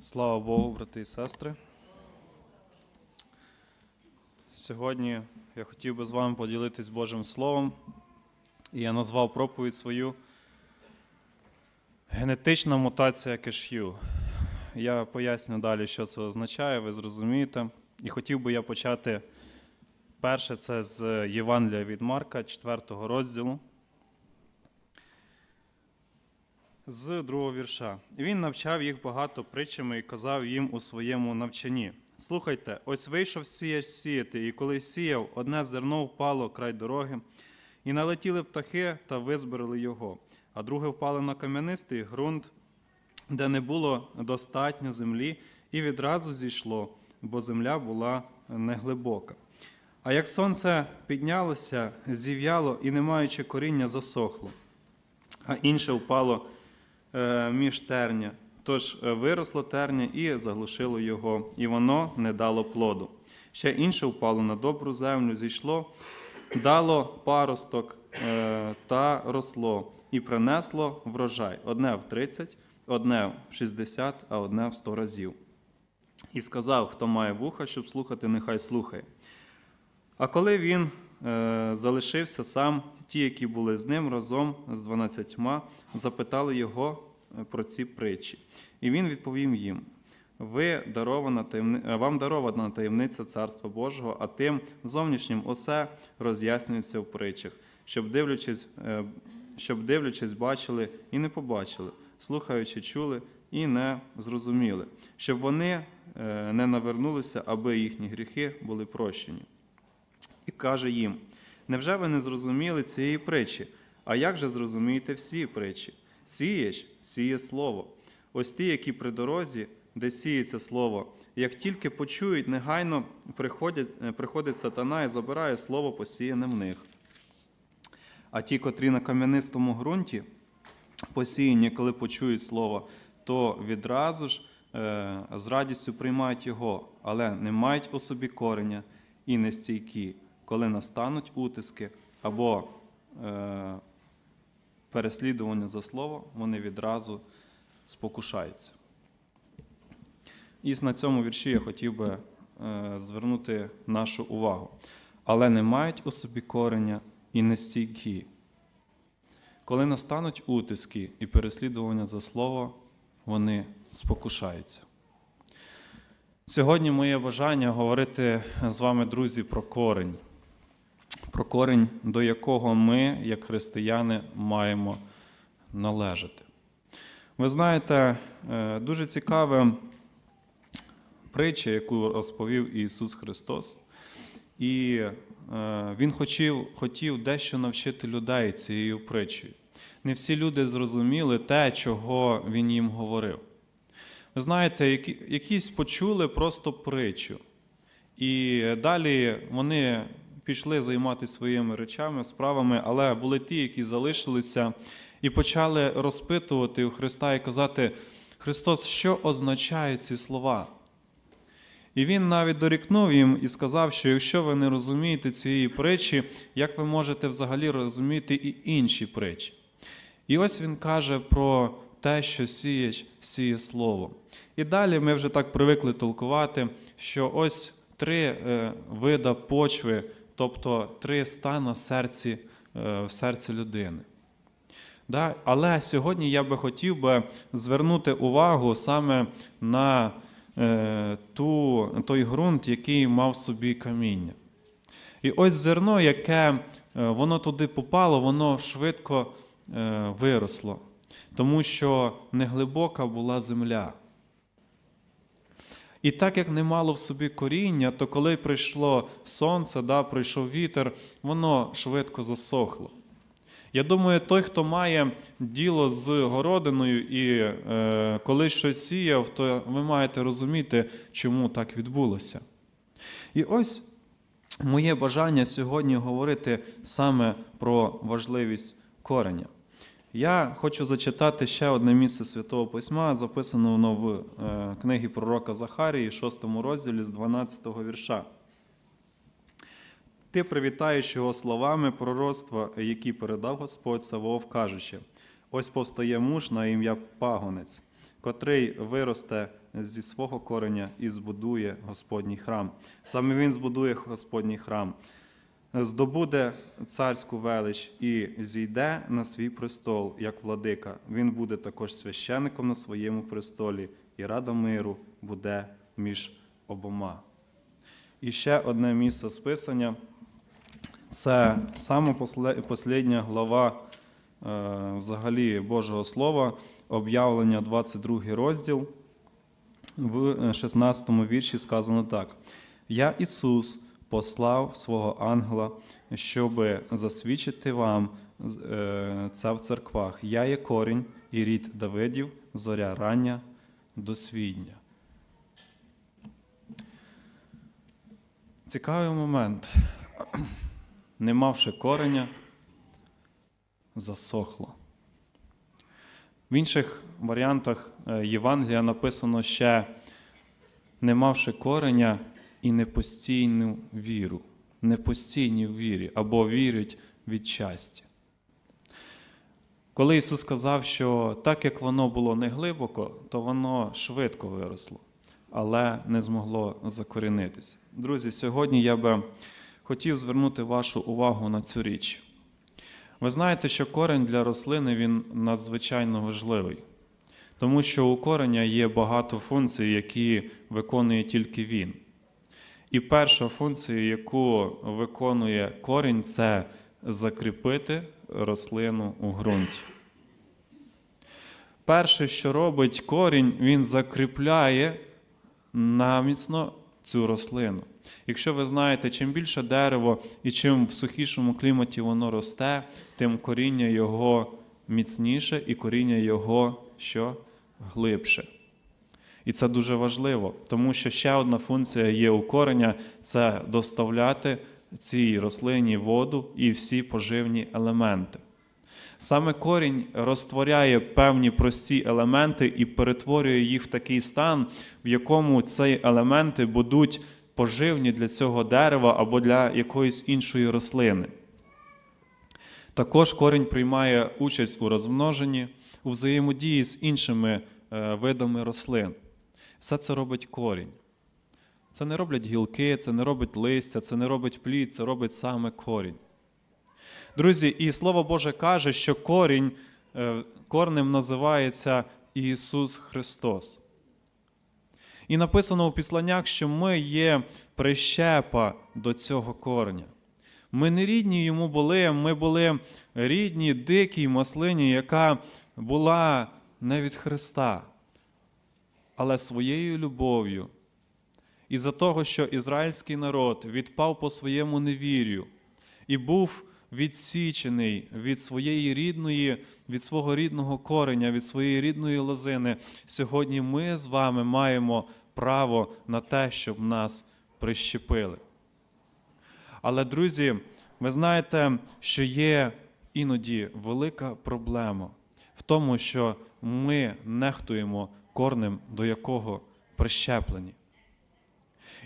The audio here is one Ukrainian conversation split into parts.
Слава Богу, брати і сестри. Сьогодні я хотів би з вами поділитись Божим Словом, і я назвав проповідь свою Генетична мутація кешю. Я поясню далі, що це означає, ви зрозумієте. І хотів би я почати перше це з Євангелія від Марка, 4 розділу. З другого вірша. Він навчав їх багато притчами і казав їм у своєму навчанні. Слухайте, ось вийшов сіяч сіяти, і коли сіяв, одне зерно впало край дороги, і налетіли птахи та визбирали його, а друге впало на кам'янистий ґрунт, де не було достатньо землі, і відразу зійшло, бо земля була неглибока. А як сонце піднялося, зів'яло і, не маючи коріння, засохло, а інше впало між терня. Тож е, виросло терня і заглушило його, і воно не дало плоду. Ще інше впало на добру землю, зійшло, дало паросток е, та росло, і принесло врожай одне в 30, одне в 60, а одне в 100 разів. І сказав, хто має вуха, щоб слухати, нехай слухає. А коли він е, залишився сам, ті, які були з ним разом з дванадцятьма, запитали його е, про ці притчі. І він відповів їм: ви дарована таємни... е, вам дарована таємниця Царства Божого, а тим зовнішнім усе роз'яснюється в притчах, щоб дивлячись, е, щоб дивлячись, бачили і не побачили, слухаючи, чули і не зрозуміли, щоб вони не навернулися, аби їхні гріхи були прощені і каже їм: Невже ви не зрозуміли цієї притчі? А як же зрозумієте всі притчі? Сієш, сіє слово. Ось ті, які при дорозі, де сіється слово, як тільки почують, негайно приходять, е, приходить сатана і забирає слово, посіяне в них. А ті, котрі на кам'янистому ґрунті посіяні, коли почують слово, то відразу ж е, з радістю приймають його, але не мають у собі кореня і нестійкі, коли настануть утиски або е, переслідування за слово, вони відразу спокушаються. І на цьому вірші я хотів би е, звернути нашу увагу. Але не мають у собі кореня і нестійкі. Коли настануть утиски і переслідування за слово, вони спокушаються. Сьогодні моє бажання говорити з вами, друзі, про корень, про корень, до якого ми, як християни, маємо належати. Ви знаєте, е, дуже цікава притча, яку розповів Ісус Христос. І е, Він хотів, хотів дещо навчити людей цією притчею. Не всі люди зрозуміли те, чого Він їм говорив. Ви знаєте, якісь почули просто притчу. І далі вони пішли займатися своїми речами, справами, але були ті, які залишилися і почали розпитувати у Христа і казати: Христос, що означають ці слова? І він навіть дорікнув їм і сказав, що якщо ви не розумієте цієї притчі, як ви можете взагалі розуміти і інші притчі? І ось він каже про те, що сіяч сіє слово. І далі ми вже так привикли толкувати, що ось три е, вида почви, тобто три стана серці, е, в серці людини. Да? Але сьогодні я би хотів би звернути увагу саме на е, ту, той ґрунт, який мав в собі каміння. І ось зерно, яке е, воно туди попало, воно швидко виросло, тому що неглибока була земля. І так як не мало в собі коріння, то коли прийшло сонце, да, прийшов вітер, воно швидко засохло. Я думаю, той, хто має діло з городиною і е, коли щось сіяв, то ви маєте розуміти, чому так відбулося. І ось моє бажання сьогодні говорити саме про важливість кореня. Я хочу зачитати ще одне місце Святого Письма, записане воно в е, книгі пророка Захарії, 6 розділі з 12 вірша. Ти привітаєш його словами пророцтва, які передав Господь Савов, кажучи: ось повстає муж на ім'я Пагонець, котрий виросте зі свого кореня і збудує Господній храм. Саме він збудує Господній храм, здобуде царську велич і зійде на свій престол як владика. Він буде також священником на своєму престолі, і рада миру буде між обома. І ще одне місце списання. Це саме послідня глава е, взагалі Божого Слова, об'явлення 22 розділ. В 16 вірші сказано так: Я Ісус послав свого ангела, щоб засвідчити вам е, це в церквах. Я є корінь і рід Давидів, зоря рання досвідня. Цікавий момент. Не мавши кореня, засохло. В інших варіантах е, Євангелія написано ще не мавши кореня і непостійну віру, непостійні в вірі або вірить від щастя. Коли Ісус сказав, що так як воно було не глибоко, то воно швидко виросло, але не змогло закорінитися. Друзі, сьогодні я би хотів звернути вашу увагу на цю річ. Ви знаєте, що корень для рослини він надзвичайно важливий, тому що у кореня є багато функцій, які виконує тільки він. І перша функція, яку виконує корінь, це закріпити рослину у ґрунті. Перше, що робить корінь, він закріпляє наміцно цю рослину. Якщо ви знаєте, чим більше дерево і чим в сухішому кліматі воно росте, тим коріння його міцніше і коріння його що глибше. І це дуже важливо, тому що ще одна функція є у кореня це доставляти цій рослині воду і всі поживні елементи. Саме корінь розтворяє певні прості елементи і перетворює їх в такий стан, в якому ці елементи будуть поживні для цього дерева або для якоїсь іншої рослини. Також корінь приймає участь у розмноженні, у взаємодії з іншими е, видами рослин. Все це робить корінь. Це не роблять гілки, це не робить листя, це не робить плід, це робить саме корінь. Друзі, і Слово Боже каже, що корінь, е, корнем називається Ісус Христос. І написано в післаннях, що ми є прищепа до цього кореня. Ми не рідні йому були, ми були рідні, дикій маслині, яка була не від Христа, але своєю любов'ю. І за того, що ізраїльський народ відпав по своєму невір'ю і був відсічений від своєї рідної, від свого рідного кореня, від своєї рідної лозини, сьогодні ми з вами маємо право на те, щоб нас прищепили. Але, друзі, ви знаєте, що є іноді велика проблема в тому, що ми нехтуємо корнем, до якого прищеплені.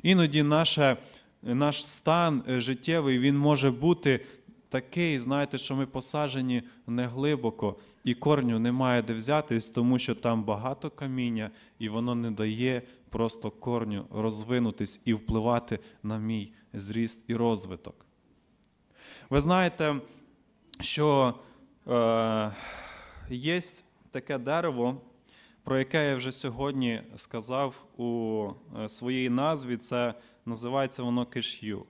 Іноді наше, наш стан життєвий він може бути такий, знаєте, що ми посаджені не глибоко, і корню немає де взятись, тому що там багато каміння, і воно не дає просто корню розвинутись і впливати на мій зріст і розвиток. Ви знаєте, що е, є таке дерево, про яке я вже сьогодні сказав у е, своїй назві, це називається воно киш'ю.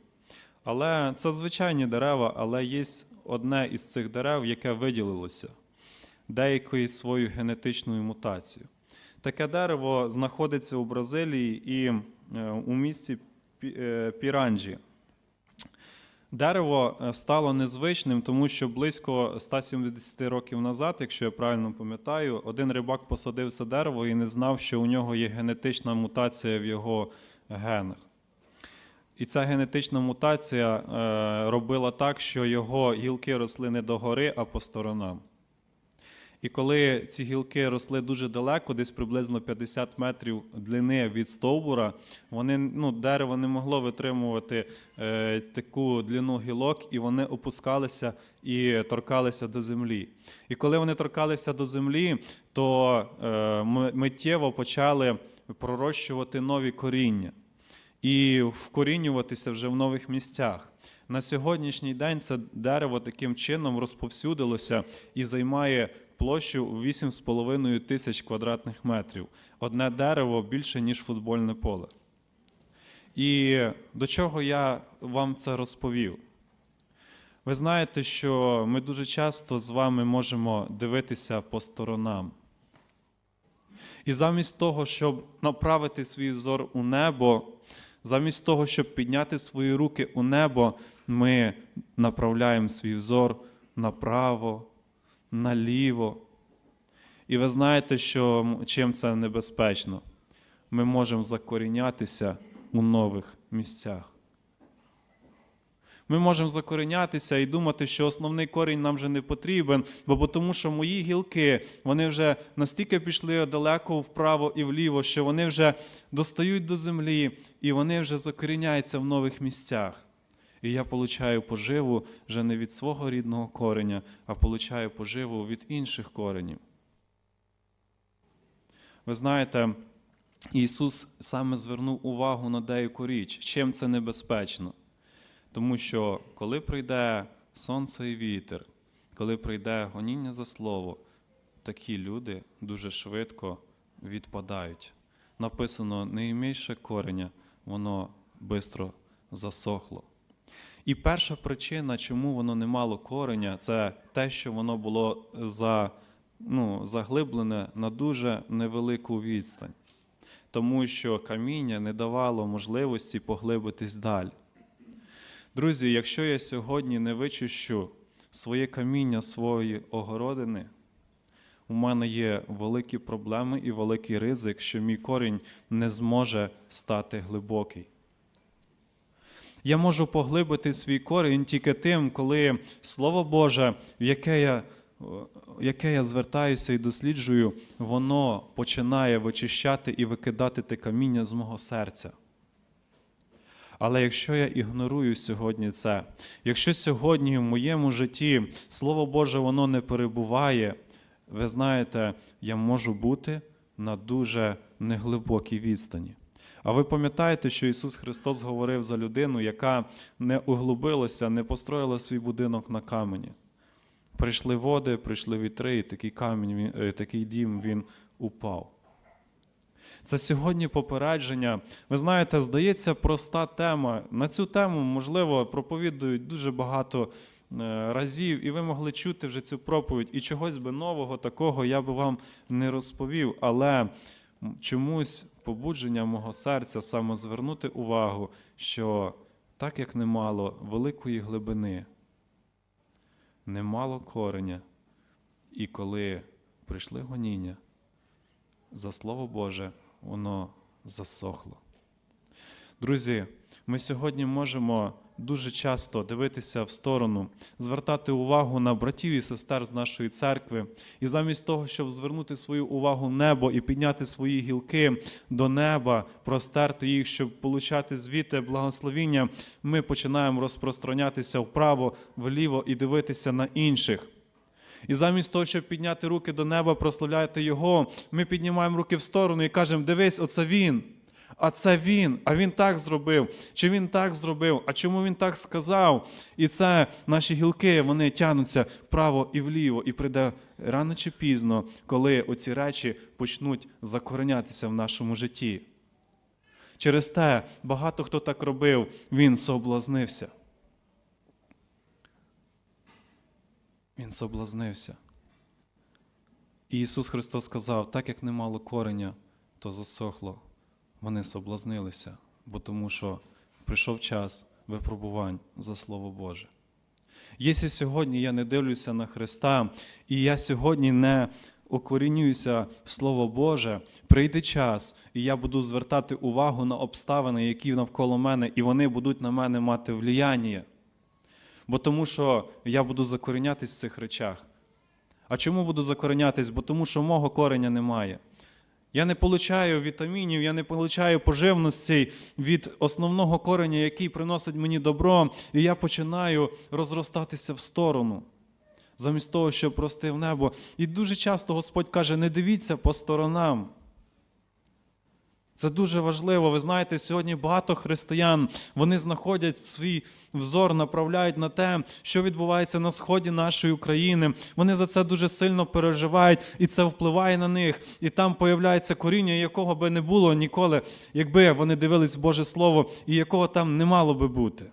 Але це звичайні дерева, але є одне із цих дерев, яке виділилося деякою своєю генетичною мутацією. Таке дерево знаходиться у Бразилії і е, у місті е, Піранджі. Дерево е, стало незвичним, тому що близько 170 років назад, якщо я правильно пам'ятаю, один рибак посадив це дерево і не знав, що у нього є генетична мутація в його генах. І ця генетична мутація е, робила так, що його гілки росли не догори, а по сторонам. І коли ці гілки росли дуже далеко, десь приблизно 50 метрів длини від стовбура, вони, ну, дерево не могло витримувати е, таку длину гілок, і вони опускалися і торкалися до землі. І коли вони торкалися до землі, то е, миттєво почали пророщувати нові коріння і вкорінюватися вже в нових місцях. На сьогоднішній день це дерево таким чином розповсюдилося і займає площу у 8,5 тисяч квадратних метрів. Одне дерево більше, ніж футбольне поле. І до чого я вам це розповів? Ви знаєте, що ми дуже часто з вами можемо дивитися по сторонам. І замість того, щоб направити свій взор у небо, замість того, щоб підняти свої руки у небо, ми направляємо свій взор направо, наліво. І ви знаєте, що чим це небезпечно? Ми можемо закорінятися у нових місцях. Ми можемо закорінятися і думати, що основний корінь нам вже не потрібен, бо тому що мої гілки вони вже настільки пішли далеко вправо і вліво, що вони вже достають до землі і вони вже закоріняються в нових місцях. І я получаю поживу вже не від свого рідного кореня, а получаю поживу від інших коренів. Ви знаєте, Ісус саме звернув увагу на деяку річ, чим це небезпечно. Тому що коли прийде сонце і вітер, коли прийде гоніння за слово, такі люди дуже швидко відпадають. Написано, не імейше кореня, воно швидко засохло. І перша причина, чому воно не мало кореня, це те, що воно було за, ну, заглиблене на дуже невелику відстань. Тому що каміння не давало можливості поглибитись далі. Друзі, якщо я сьогодні не вичищу своє каміння свої огородини, у мене є великі проблеми і великий ризик, що мій корінь не зможе стати глибокий. Я можу поглибити свій корінь тільки тим, коли Слово Боже, в яке я, яке я звертаюся і досліджую, воно починає вичищати і викидати те каміння з мого серця. Але якщо я ігнорую сьогодні це, якщо сьогодні в моєму житті Слово Боже воно не перебуває, ви знаєте, я можу бути на дуже неглибокій відстані. А ви пам'ятаєте, що Ісус Христос говорив за людину, яка не углубилася, не построїла свій будинок на камені. Прийшли води, прийшли вітри, і такий камінь, е, такий дім він упав. Це сьогодні попередження. Ви знаєте, здається, проста тема. На цю тему, можливо, проповідують дуже багато е, разів, і ви могли чути вже цю проповідь. І чогось би нового такого я би вам не розповів. Але чомусь побудження мого серця саме звернути увагу, що так як немало великої глибини, немало кореня, і коли прийшли гоніння, за Слово Боже, воно засохло. Друзі, ми сьогодні можемо дуже часто дивитися в сторону, звертати увагу на братів і сестер з нашої церкви, і замість того, щоб звернути свою увагу небо і підняти свої гілки до неба, простерти їх, щоб получати звідти благословіння, ми починаємо розпространятися вправо, вліво і дивитися на інших. І замість того, щоб підняти руки до неба, прославляти Його, ми піднімаємо руки в сторону і кажемо: дивись, оце він. А це він, а він так зробив, чи він так зробив, а чому він так сказав? І це наші гілки вони тягнуться вправо і вліво, і прийде рано чи пізно, коли оці речі почнуть закоренятися в нашому житті. Через те багато хто так робив, він соблазнився. Він соблазнився. І Ісус Христос сказав: так як немало кореня, то засохло. Вони соблазнилися, бо тому що прийшов час випробувань за Слово Боже. Якщо сьогодні я не дивлюся на Христа, і я сьогодні не окорінююся в Слово Боже, прийде час, і я буду звертати увагу на обставини, які навколо мене, і вони будуть на мене мати влияння. Бо тому що я буду закорінятись в цих речах. А чому буду закоренятись? Бо тому що мого кореня немає. Я не получаю вітамінів, я не получаю поживності від основного кореня, який приносить мені добро, і я починаю розростатися в сторону. Замість того, щоб рости в небо. І дуже часто Господь каже: не дивіться по сторонам. Це дуже важливо. Ви знаєте, сьогодні багато християн вони знаходять свій взор, направляють на те, що відбувається на сході нашої України. Вони за це дуже сильно переживають, і це впливає на них. І там появляється коріння, якого би не було ніколи, якби вони дивились в Боже Слово, і якого там не мало би бути.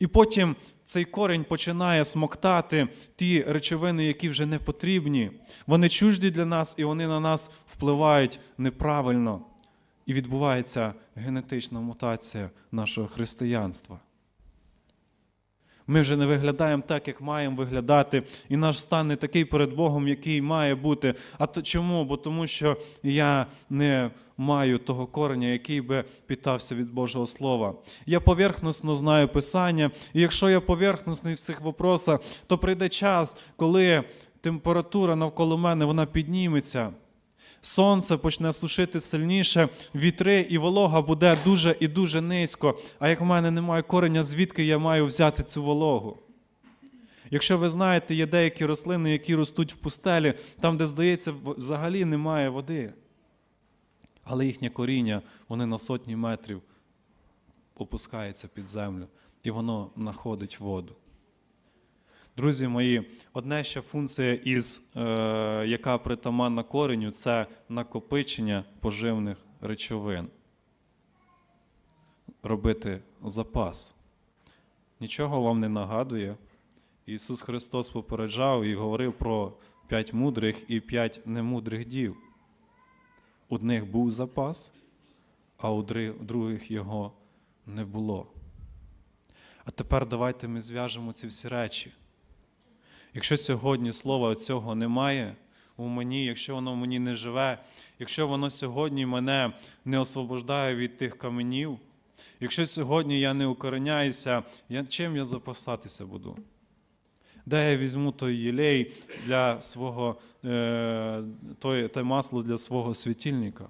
І потім цей корінь починає смоктати ті речовини, які вже не потрібні. Вони чужді для нас, і вони на нас впливають неправильно. І відбувається генетична мутація нашого християнства. Ми вже не виглядаємо так, як маємо виглядати, і наш стан не такий перед Богом, який має бути. А то чому? Бо тому що я не маю того кореня, який би питався від Божого Слова. Я поверхносно знаю Писання, і якщо я поверхностний в цих вопросах, то прийде час, коли температура навколо мене вона підніметься. Сонце почне сушити сильніше, вітри і волога буде дуже і дуже низько. А як в мене немає кореня, звідки я маю взяти цю вологу? Якщо ви знаєте, є деякі рослини, які ростуть в пустелі, там, де, здається, взагалі немає води. Але їхнє коріння, вони на сотні метрів опускається під землю, і воно знаходить воду. Друзі мої, одна ще функція, із, е, яка притаманна кореню, це накопичення поживних речовин. Робити запас. Нічого вам не нагадує. Ісус Христос попереджав і говорив про п'ять мудрих і п'ять немудрих дів. У них був запас, а у других його не було. А тепер давайте ми зв'яжемо ці всі речі. Якщо сьогодні слова цього немає у мені, якщо воно в мені не живе, якщо воно сьогодні мене не освобождає від тих каменів, якщо сьогодні я не укореняюся, я, чим я запасатися буду? Де я візьму той єлей для свого, е, той, те масло для свого світильника?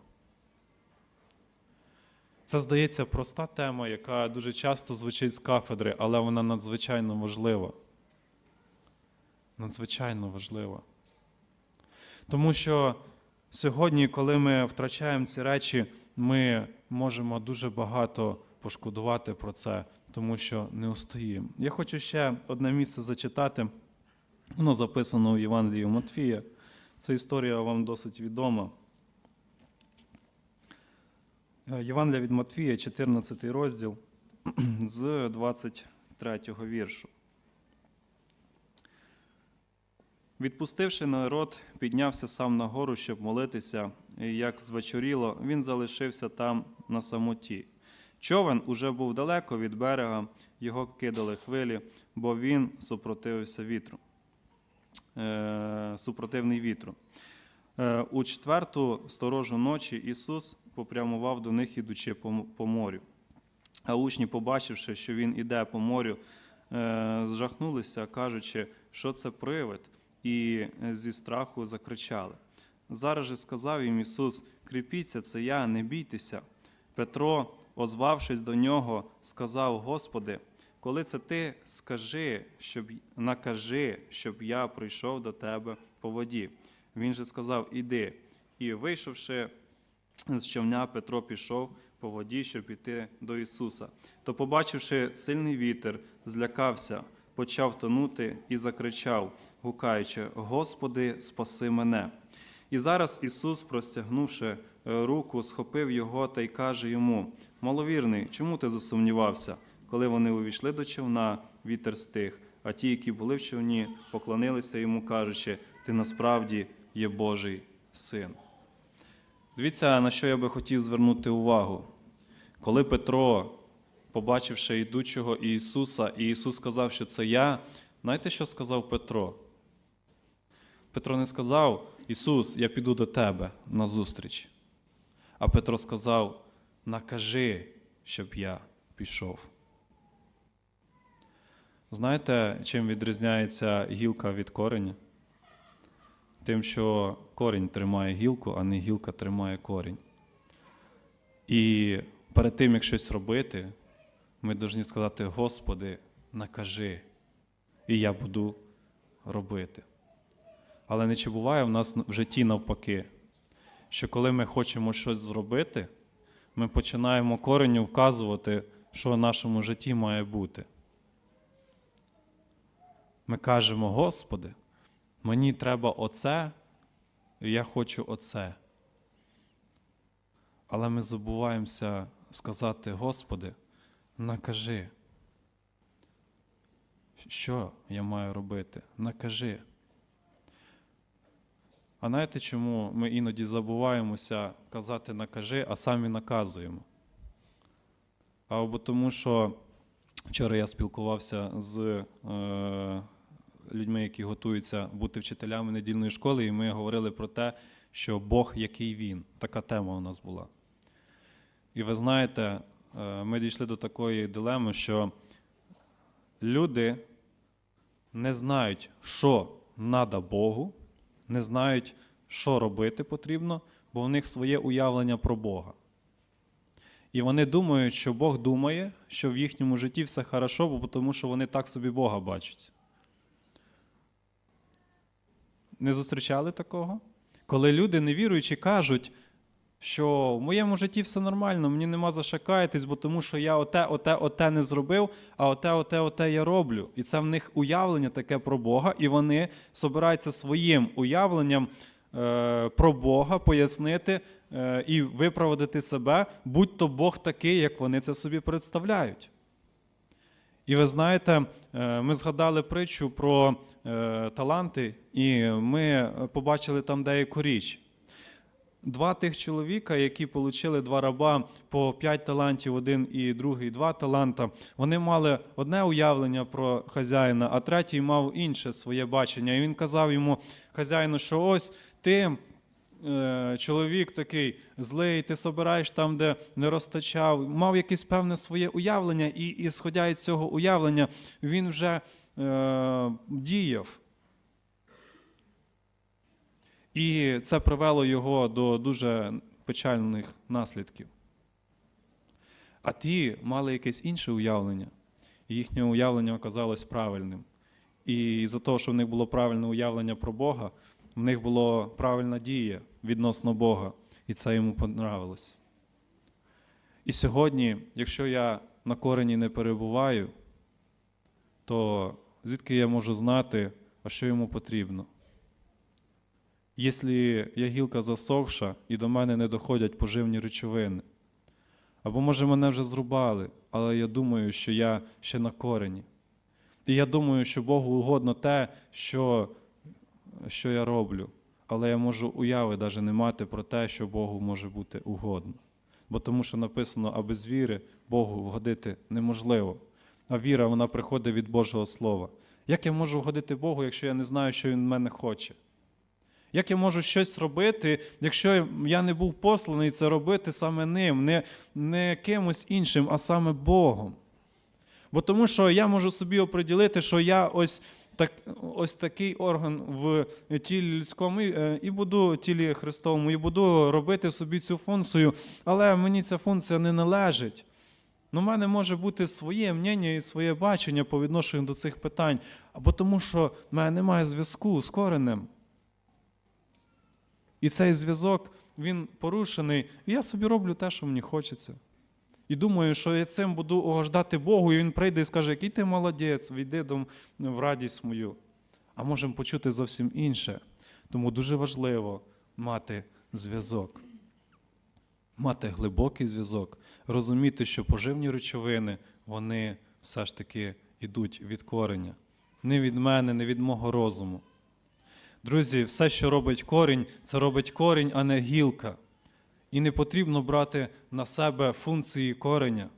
Це здається проста тема, яка дуже часто звучить з кафедри, але вона надзвичайно важлива надзвичайно важлива. Тому що сьогодні, коли ми втрачаємо ці речі, ми можемо дуже багато пошкодувати про це, тому що не устоїмо. Я хочу ще одне місце зачитати. Воно записано у Євангелії Матфія. Ця історія вам досить відома. Е, Євангелія від Матфія, 14 розділ з 23 віршу. Відпустивши народ, піднявся сам на гору, щоб молитися, і як звечоріло, він залишився там на самоті. Човен уже був далеко від берега, його кидали хвилі, бо він супротивився вітру. Е, супротивний вітру. Е, у четверту сторожу ночі Ісус попрямував до них, ідучи по, по морю. А учні, побачивши, що він іде по морю, е, зжахнулися, кажучи, що це привид, і е, зі страху закричали. Зараз же сказав їм Ісус: Кріпіться, це я, не бійтеся. Петро, озвавшись до нього, сказав: Господи, коли це ти скажи, щоб накажи, щоб я прийшов до тебе по воді. Він же сказав: Іди. І вийшовши з човня, Петро пішов по воді, щоб піти до Ісуса. То, побачивши сильний вітер, злякався, почав тонути і закричав, гукаючи: Господи, спаси мене. І зараз Ісус, простягнувши е, руку, схопив його та й каже йому: Маловірний, чому ти засумнівався? Коли вони увійшли до човна, вітер стих, а ті, які були в човні, поклонилися йому, кажучи: Ти насправді є Божий син. Дивіться, на що я би хотів звернути увагу. Коли Петро, побачивши йдучого Ісуса, і Ісус сказав, що це я, знаєте, що сказав Петро? Петро не сказав, Ісус, я піду до тебе на зустріч. А Петро сказав: накажи, щоб я пішов. Знаєте, чим відрізняється гілка від кореня? Тим, що корінь тримає гілку, а не гілка тримає корінь. І перед тим, як щось робити, ми повинні сказати: Господи, накажи, і я буду робити. Але не чи буває в нас в житті навпаки, що коли ми хочемо щось зробити, ми починаємо коренню вказувати, що в нашому житті має бути. Ми кажемо, Господи, мені треба оце, і я хочу оце. Але ми забуваємося сказати, Господи, накажи, що я маю робити? Накажи. А знаєте, чому ми іноді забуваємося казати накажи, а самі наказуємо? Або тому, що вчора я спілкувався з е, людьми, які готуються бути вчителями недільної школи, і ми говорили про те, що Бог, який він. Така тема у нас була. І ви знаєте, е, ми дійшли до такої дилеми, що люди не знають, що треба Богу, не знають, що робити потрібно, бо в них своє уявлення про Бога. І вони думають, що Бог думає, що в їхньому житті все хорошо, бо тому що вони так собі Бога бачать. Не зустрічали такого? Коли люди невіруючі кажуть, що в моєму житті все нормально, мені нема за що каятись, бо тому що я оте, оте, оте не зробив, а оте, оте, оте я роблю. І це в них уявлення таке про Бога, і вони собираються своїм уявленням е, про Бога пояснити е, і виправдати себе, будь то Бог такий, як вони це собі представляють. І ви знаєте, е, ми згадали притчу про е, таланти, і ми побачили там деяку річ. Два тих чоловіка, які отримали два раба по п'ять талантів, один і другий два таланта, вони мали одне уявлення про хазяїна, а третій мав інше своє бачення. І він казав йому, хазяїну, що ось ти. е, Чоловік такий злий, ти собираєш там, де не розтачав, мав якесь певне своє уявлення, і, і сходя із цього уявлення, він вже е, діяв. І це привело його до дуже печальних наслідків. А ті мали якесь інше уявлення, і їхнє уявлення оказалось правильним. І за того, що в них було правильне уявлення про Бога, в них була правильна дія відносно Бога, і це йому понравилось. І сьогодні, якщо я на корені не перебуваю, то звідки я можу знати, а що йому потрібно? Якщо я гілка засохша і до мене не доходять поживні речовини. Або, може, мене вже зрубали, але я думаю, що я ще на корені. І я думаю, що Богу угодно те, що, що я роблю. Але я можу уяви навіть не мати про те, що Богу може бути угодно. Бо тому що написано, а без віри Богу вгодити неможливо. А віра, вона приходить від Божого Слова. Як я можу вгодити Богу, якщо я не знаю, що Він в мене хоче? Як я можу щось робити, якщо я не був посланий це робити саме ним, не, не кимось іншим, а саме Богом? Бо тому що я можу собі оприділити, що я ось так, ось такий орган в тілі людському і, е, буду тілі Христовому, і буду робити собі цю функцію, але мені ця функція не належить. Ну, в мене може бути своє мнення і своє бачення по відношенню до цих питань, або тому, що в мене немає зв'язку з коренем. І цей зв'язок, він порушений, і я собі роблю те, що мені хочеться. І думаю, що я цим буду угождати Богу, і він прийде і скаже, який ти молодець, війди в радість мою. А можемо почути зовсім інше. Тому дуже важливо мати зв'язок, мати глибокий зв'язок, розуміти, що поживні речовини, вони все ж таки йдуть від кореня. Не від мене, не від мого розуму. Друзі, все, що робить корінь, це робить корінь, а не гілка. І не потрібно брати на себе функції кореня.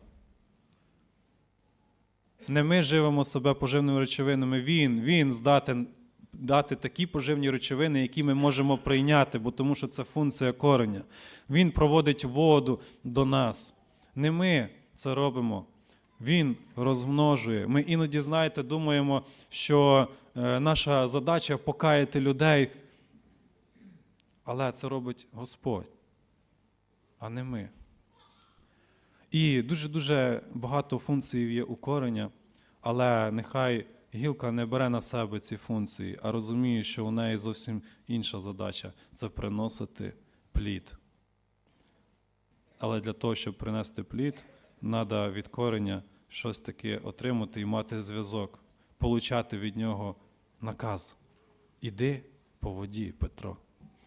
Не ми живемо себе поживними речовинами, Він, Він здатен дати такі поживні речовини, які ми можемо прийняти, бо тому що це функція кореня. Він проводить воду до нас. Не ми це робимо. Він розмножує. Ми іноді, знаєте, думаємо, що е, наша задача покаяти людей, але це робить Господь, а не ми. І дуже-дуже багато функцій є у кореня, але нехай гілка не бере на себе ці функції, а розуміє, що у неї зовсім інша задача це приносити плід. Але для того, щоб принести плід, треба від кореня щось таке отримати і мати зв'язок, получати від нього наказ. Іди по воді, Петро.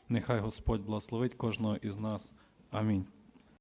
Нехай Господь благословить кожного із нас. Амінь.